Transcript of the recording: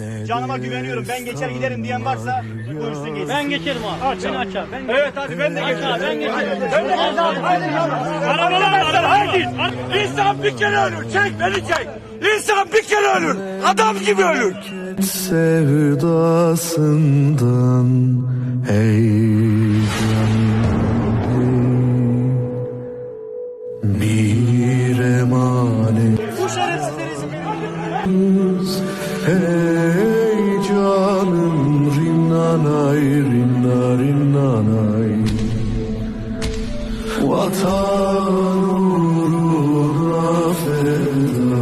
Ben canıma güveniyorum. Ben geçer giderim diyen varsa buyursun geçsin. Ben geçerim abi. Aç, beni aç abi. Ben Evet hadi ben de abi, ben geçerim. Ben de Arabalar haydi. İnsan bir kere ölür. Çek beni çek. İnsan bir kere ölür. Adam gibi ölür. sevdasından ey canım bir emanet Bu şerefsizleri Hey canım rinnanay rinna rinnanay. Vatan uğruna feda.